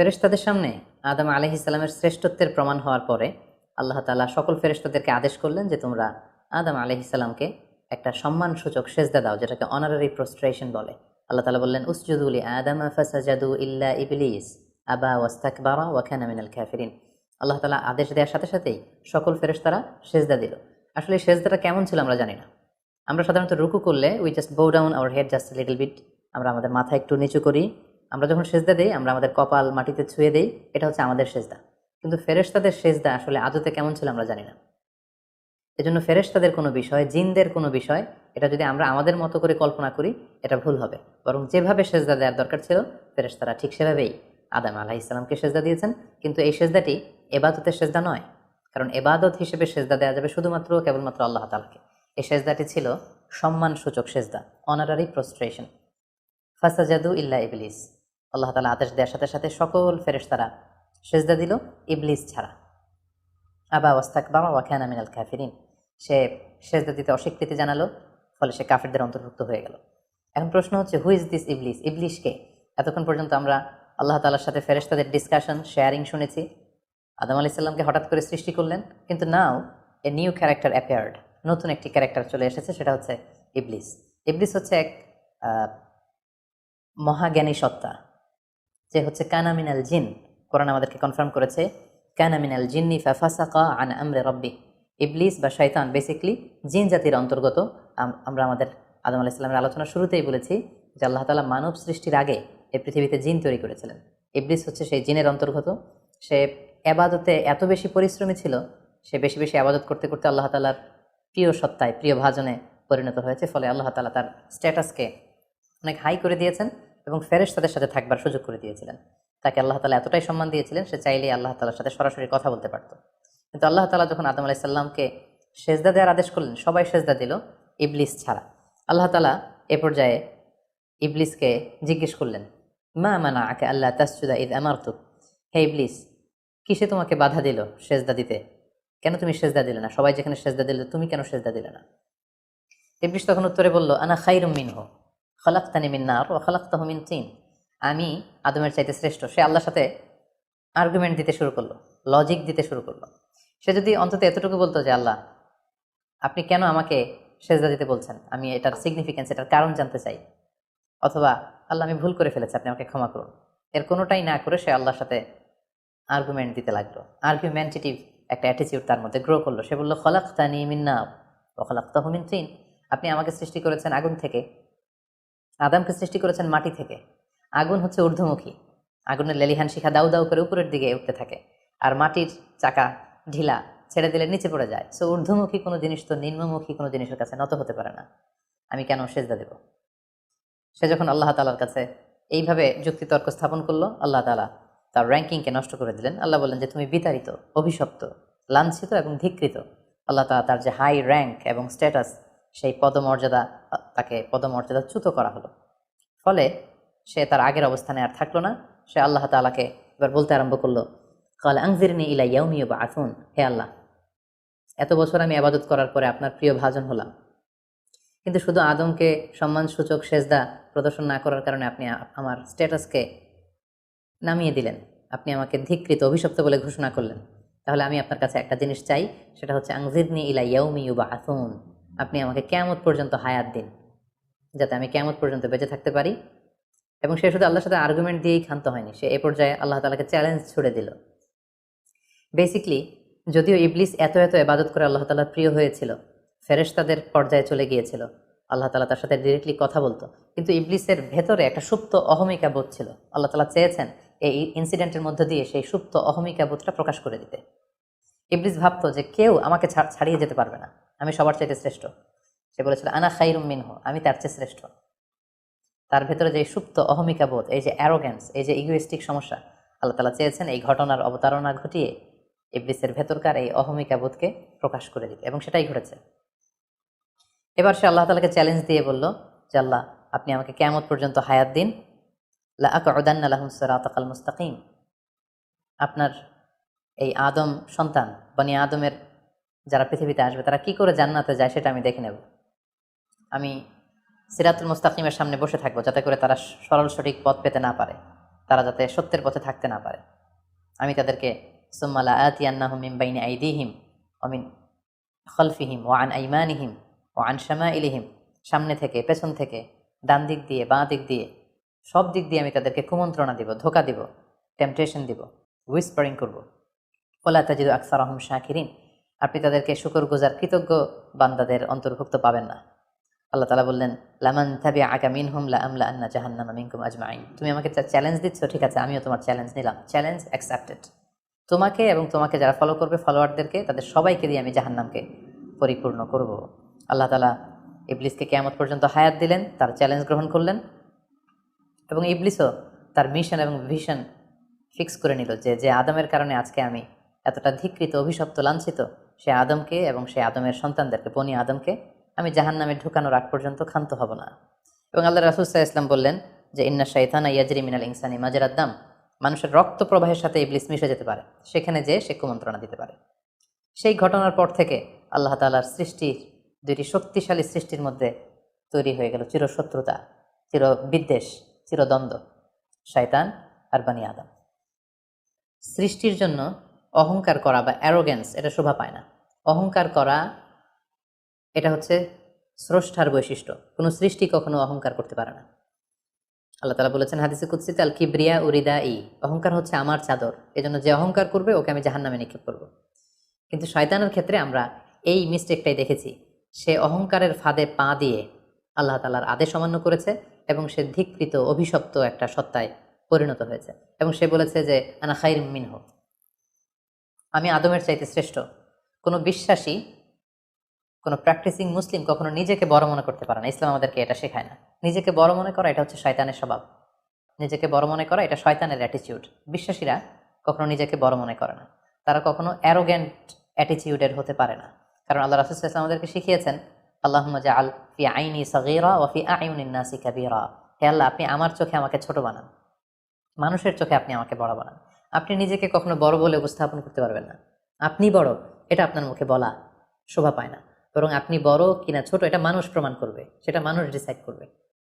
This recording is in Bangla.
ফেরেশতাদের সামনে আদম আলহ ইসলামের শ্রেষ্ঠত্বের প্রমাণ হওয়ার পরে আল্লাহ তালা সকল ফেরেশতাদেরকে আদেশ করলেন যে তোমরা আদম আলহ ইসলামকে একটা সম্মানসূচক সেজদা দাও, যেটাকে অনারারি প্রস্ট্রেশন বলে। আল্লাহ তালা বললেন উসজুদুলি আদম ফাসাজাদু ইল্লা ইবলিস, আবা ওয়াস্তাকবারা ওয়াখানা মিনাল ক্যাফিরিন আল্লাহ তালা আদেশ দেওয়ার সাথে সাথেই সকল ফেরেশতারা সেজদা দিল। আসলে সেজদাটা কেমন ছিল আমরা জানি না। আমরা সাধারণত রুকু করলে we just bow down our head just little bit আমরা আমাদের মাথা একটু নিচু করি আমরা যখন সেজদা দিই, আমরা আমাদের কপাল মাটিতে ছুঁয়ে দিই, এটা হচ্ছে আমাদের সেজদা। কিন্তু ফেরেশতাদের সেজদা আসলে আদতে কেমন ছিল আমরা জানি না। এজন্য ফেরেশতাদের কোনো বিষয়, জিনদের কোনো বিষয়, এটা যদি আমরা আমাদের মতো করে কল্পনা করি, এটা ভুল হবে। বরং যেভাবে সেজদা দেওয়ার দরকার ছিল, ফেরেশতারা ঠিক সেভাবেই আদাম আলাহ ইসলামকে সেজদা দিয়েছেন। কিন্তু এই সেজদাটি এবাদতের সেজদা নয়। কারণ এবাদত হিসেবে সেজদা দেওয়া যাবে শুধুমাত্র, কেবলমাত্র আল্লাহ তালাকে এই সেজদাটি ছিল সম্মানসূচক সেজদা অনারারি প্রস্ট্রেশন ফাসাজাদু ইল্লা ইবলিস। আল্লাহ তালা আদেশ দেওয়ার সাথে সাথে সকল ফেরেশতারা সেজদা দিল ইবলিস ছাড়া। আবা ওয়াস্তাক বাবা ওয়াখানা মিনাল কাফিরিন। সে সেজদা দিতে অস্বীকৃতি জানালো, ফলে সে কাফিরদের অন্তর্ভুক্ত হয়ে গেল। এখন প্রশ্ন হচ্ছে হু ইজ দিস ইবলিস? ইবলিশকে এতক্ষণ পর্যন্ত আমরা আল্লাহ তালার সাথে ফেরেশতাদের ডিসকাশন শেয়ারিং শুনেছি। আদম আলি সাল্লামকে হঠাৎ করে সৃষ্টি করলেন, কিন্তু now a new character appeared নতুন একটি ক্যারেক্টার চলে এসেছে, সেটা হচ্ছে ইবলিস। ইবলিস হচ্ছে এক মহাজ্ঞানী সত্তা। যে হচ্ছে কানামিনাল জিন, কোরআন আমাদেরকে কনফার্ম করেছে কানামিনাল জিন্নি ফাফাসাকা আন আমরে রব্বি। ইবলিস বা শয়তান বেসিকলি জিন জাতির অন্তর্গত আমরা আমাদের আদম আলাহ ইসলামের আলোচনা শুরুতেই বলেছি যে আল্লাহ তালা মানব সৃষ্টির আগে এই পৃথিবীতে জিন তৈরি করেছিলেন। ইবলিস হচ্ছে সেই জিনের অন্তর্গত। সে এবাদতে এত বেশি পরিশ্রমী ছিল, সে বেশি বেশি আবাদত করতে করতে আল্লাহ তালার প্রিয় সত্তায়, প্রিয় ভাজনে পরিণত হয়েছে, ফলে আল্লাহ তালা তার স্ট্যাটাসকে অনেক হাই করে দিয়েছেন। এবং ফেরেশ তাদের সাথে থাকবার সুযোগ করে দিয়েছিলেন। তাকে আল্লাহ তালা এতটাই সম্মান দিয়েছিলেন, সে চাইলেই আল্লাহ তালার সাথে সরাসরি কথা বলতে পারত। কিন্তু আল্লাহ তালা যখন আদম আলাইসাল্লামকে সেজদা দেওয়ার আদেশ করলেন, সবাই সেজদা দিল ইবলিস ছাড়া। আল্লাহ তালা এ পর্যায়ে ইবলিসকে জিজ্ঞেস করলেন, মা মানা আকে আল্লাহ তাসজুদা ইদ আমারতুক? হে ইবলিস, কিসে তোমাকে বাধা দিল সেজদা দিতে? কেন তুমি সেজদা দিলে না? সবাই যেখানে সেজদা দিলে, তুমি কেন সেজদা দিলে না? ইবলিস তখন উত্তরে বলল, আনা খাইরুম মিনহ। খলাক্তানি মিন নার ও খলাক্তাহ মিন তিন। আমি আদমের চাইতে শ্রেষ্ঠ। সে আল্লাহর সাথে আর্গুমেন্ট দিতে শুরু করল লজিক দিতে শুরু করল। সে যদি অন্তত এতটুকু বলতো যে, আল্লাহ, আপনি কেন আমাকে সেজদা দিতে বলছেন? আমি এটার সিগনিফিকেন্স এটার কারণ জানতে চাই। অথবা, আল্লাহ, আমি ভুল করে ফেলেছি, আপনি আমাকে ক্ষমা করুন। এর কোনোটাই না করে সে আল্লাহর সাথে আর্গুমেন্ট দিতে লাগল। আর্গুমেন্টেটিভ একটা অ্যাটিটিউড তার মধ্যে গ্রো করল। সে বলল, খলাক্তানি মিন্না ও খলাক্তাহ মিন আপনি আমাকে সৃষ্টি করেছেন আগুন থেকে। আদামকে সৃষ্টি করেছেন মাটি থেকে। আগুন হচ্ছে ঊর্ধ্বমুখী। আগুনের লেলিহান শিখা দাউ দাউ করে উপরের দিকে উঠতে থাকে। আর মাটির চাকা, ঢিলা ছেড়ে দিলে নিচে পড়ে যায়। সো ঊর্ধ্বমুখী কোনো জিনিস তো নিম্নমুখী কোনো জিনিসের কাছে নত হতে পারে না। আমি কেন সেজদা দেব? সে যখন আল্লাহ তালার কাছে এইভাবে যুক্তিতর্ক স্থাপন করল, আল্লাহ তালা তার র্যাঙ্কিংকে নষ্ট করে দিলেন। আল্লাহ বললেন যে, তুমি বিতাড়িত, অভিশপ্ত, লাঞ্ছিত এবং ধিকৃত। আল্লাহ তালা তার যে হাই র্যাঙ্ক এবং স্ট্যাটাস সেই পদমর্যাদা, তাকে পদমর্যাদা চ্যুত করা হলো। ফলে সে তার আগের অবস্থানে আর থাকল না। সে আল্লাহ তালাকে এবার বলতে আরম্ভ করল, কাল আংজিরনি ইলা ইয়াউমিও বা আথুন হে আল্লাহ। এত বছর আমি আবাদত করার পরে আপনার প্রিয় ভাজন হলাম। কিন্তু শুধু আদমকে সম্মানসূচক সেজদা প্রদর্শন না করার কারণে আপনি আমার স্ট্যাটাসকে নামিয়ে দিলেন। আপনি আমাকে ধিকৃত অভিশপ্ত বলে ঘোষণা করলেন। তাহলে আমি আপনার কাছে একটা জিনিস চাই, সেটা হচ্ছে আংজিরনি ইলা ইয়াউমি বা আথুন আপনি আমাকে কেমত পর্যন্ত হায়াত দিন, যাতে আমি কেমত পর্যন্ত বেঁচে থাকতে পারি। এবং সে শুধু আল্লাহর সাথে আর্গুমেন্ট দিয়েই ক্ষান্ত হয়নি, সে এ পর্যায়ে আল্লাহ তালাকে চ্যালেঞ্জ ছুড়ে দিল। বেসিকলি যদিও ইবলিস এত এত এবাদত করে আল্লাহ তালার প্রিয় হয়েছিল, ফেরেশতাদের পর্যায়ে চলে গিয়েছিল, আল্লাহ তালা তার সাথে ডিরেক্টলি কথা বলতো, কিন্তু ইবলিসের ভেতরে একটা সুপ্ত অহমিকা বোধ ছিল। আল্লাহ তালা চেয়েছেন এই ইনসিডেন্টের মধ্য দিয়ে সেই সুপ্ত অহমিকা বোধটা প্রকাশ করে দিতে। ইবলিস ভাবতো যে কেউ আমাকে ছাড়- ছাড়িয়ে যেতে পারবে না। আমি সবার চাইতে শ্রেষ্ঠ। সে বলেছিল, আনা খাইরুম মিনহ, আমি তার চেয়ে শ্রেষ্ঠ। তার ভেতরে যে সুপ্ত অহমিকা বোধ, এই যে অ্যারোগ্যান্স এই যে ইগোয়েস্টিক সমস্যা, আল্লাহ তালা চেয়েছেন এই ঘটনার অবতারণা ঘটিয়ে ইবলিসের ভেতরকার এই অহমিকা বোধকে প্রকাশ করে দিতে। এবং সেটাই ঘটেছে। এবার সে আল্লাহ তালাকে চ্যালেঞ্জ দিয়ে বলল যে, আল্লাহ, আপনি আমাকে কেমত পর্যন্ত হায়াত দিন। লাহুম মুস্তাকিম। আপনার এই আদম সন্তান, বনি আদমের যারা পৃথিবীতে আসবে, তারা কি করে জান্নাতে যায় সেটা আমি দেখে নেব। আমি সিরাতুল মুস্তাকিমের সামনে বসে থাকব যাতে করে তারা সরল সঠিক পথ পেতে না পারে, তারা যাতে সত্যের পথে থাকতে না পারে। আমি তাদেরকে সুম্মালা আতি আন্নাহুম মিন বাইনি আইদিহিম অমিন খলফিহিম ও আন আইমানিহিম ও আন শামা ইলিহিম সামনে থেকে, পেছন থেকে, ডান দিক দিয়ে, বাঁ দিক দিয়ে, সব দিক দিয়ে আমি তাদেরকে কুমন্ত্রণা দিব, ধোকা দিব টেম্পটেশন দিব উইসপারিং করব। ওলা তাজিদ আকসার আহম শাকিরিন। আপনি তাদেরকে শুকর গুজার কৃতজ্ঞ বান্দাদের অন্তর্ভুক্ত পাবেন না। আল্লাহ তালা বললেন, লামান থাবি আগা মিন হুম আমলা আন্না জাহান্নামা মিনকুম আজমাইন তুমি আমাকে চ্যালেঞ্জ দিচ্ছ, ঠিক আছে, আমিও তোমার চ্যালেঞ্জ নিলাম। চ্যালেঞ্জ অ্যাকসেপ্টেড তোমাকে এবং তোমাকে যারা ফলো করবে ফলোয়ারদেরকে তাদের সবাইকে দিয়ে আমি জাহান্নামকে পরিপূর্ণ করব। আল্লাহ তালা ইবলিসকে কেয়ামত পর্যন্ত হায়াত দিলেন, তার চ্যালেঞ্জ গ্রহণ করলেন এবং ইবলিসও তার মিশন এবং ভিশন ফিক্স করে নিল যে যে আদমের কারণে আজকে আমি এতটা ধিকৃত, অভিশপ্ত, লাঞ্ছিত সে আদমকে এবং সে আদমের সন্তানদেরকে, বনি আদমকে আমি জাহান নামে ঢুকানোর আগ পর্যন্ত ক্ষান্ত হব না। এবং আল্লাহ রাসুসাহ ইসলাম বললেন যে, ইন্না শাইতানা ইয়াজরি মিনাল ইনসানি মাজরাদ্দাম মানুষের রক্ত প্রবাহের সাথে ইবলিস মিশে যেতে পারে। সেখানে যে, সে কুমন্ত্রণা দিতে পারে। সেই ঘটনার পর থেকে আল্লাহ তালার সৃষ্টির দুইটি শক্তিশালী সৃষ্টির মধ্যে তৈরি হয়ে গেল চিরশত্রুতা চির বিদ্বেষ চিরদ্বন্দ্ব, শয়তান আর বানি আদম। সৃষ্টির জন্য অহংকার করা বা অ্যারোগেন্স এটা শোভা পায় না। অহংকার করা, এটা হচ্ছে স্রষ্টার বৈশিষ্ট্য। কোনো সৃষ্টি কখনো অহংকার করতে পারে না। আল্লাহ তালা বলেছেন হাদিসে কুৎসিতে আল কিবরিয়া উরিদা ই অহংকার হচ্ছে আমার চাদর। এজন্য যে অহংকার করবে, ওকে আমি জাহান্নামে নিক্ষেপ করব। কিন্তু শয়তানের ক্ষেত্রে আমরা এই মিস্টেকটাই দেখেছি। সে অহংকারের ফাঁদে পা দিয়ে আল্লাহ তালার আদেশ অমান্য করেছে এবং সে ধিকৃত, অভিশপ্ত একটা সত্তায় পরিণত হয়েছে। এবং সে বলেছে যে, আনা খাইর মিনহ। আমি আদমের চাইতে শ্রেষ্ঠ। কোনো বিশ্বাসী, কোনো প্র্যাকটিসিং মুসলিম কখনো নিজেকে বড় মনে করতে পারে না। ইসলাম আমাদেরকে এটা শেখায় না। নিজেকে বড় মনে করা, এটা হচ্ছে শয়তানের স্বভাব। নিজেকে বড় মনে করা, এটা শয়তানের অ্যাটিচিউড বিশ্বাসীরা কখনো নিজেকে বড় মনে করে না। তারা কখনো অ্যারোগ্যান্ট অ্যাটিচিউডের হতে পারে না। কারণ আল্লাহ রাসুল ইসলাম আমাদেরকে শিখিয়েছেন আল্লাহ আল ফি আইনি সগিরা ও ফি আইউনিন্নাসি কাবিরা। হে আল্লাহ, আপনি আমার চোখে আমাকে ছোট বানান। মানুষের চোখে আপনি আমাকে বড় বানান। আপনি নিজেকে কখনো বড় বলে উপস্থাপন করতে পারবেন না। আপনি বড়, এটা আপনার মুখে বলা শোভা পায় না। বরং আপনি বড় কিনা ছোট, এটা মানুষ প্রমাণ করবে, সেটা মানুষ ডিসাইড করবে।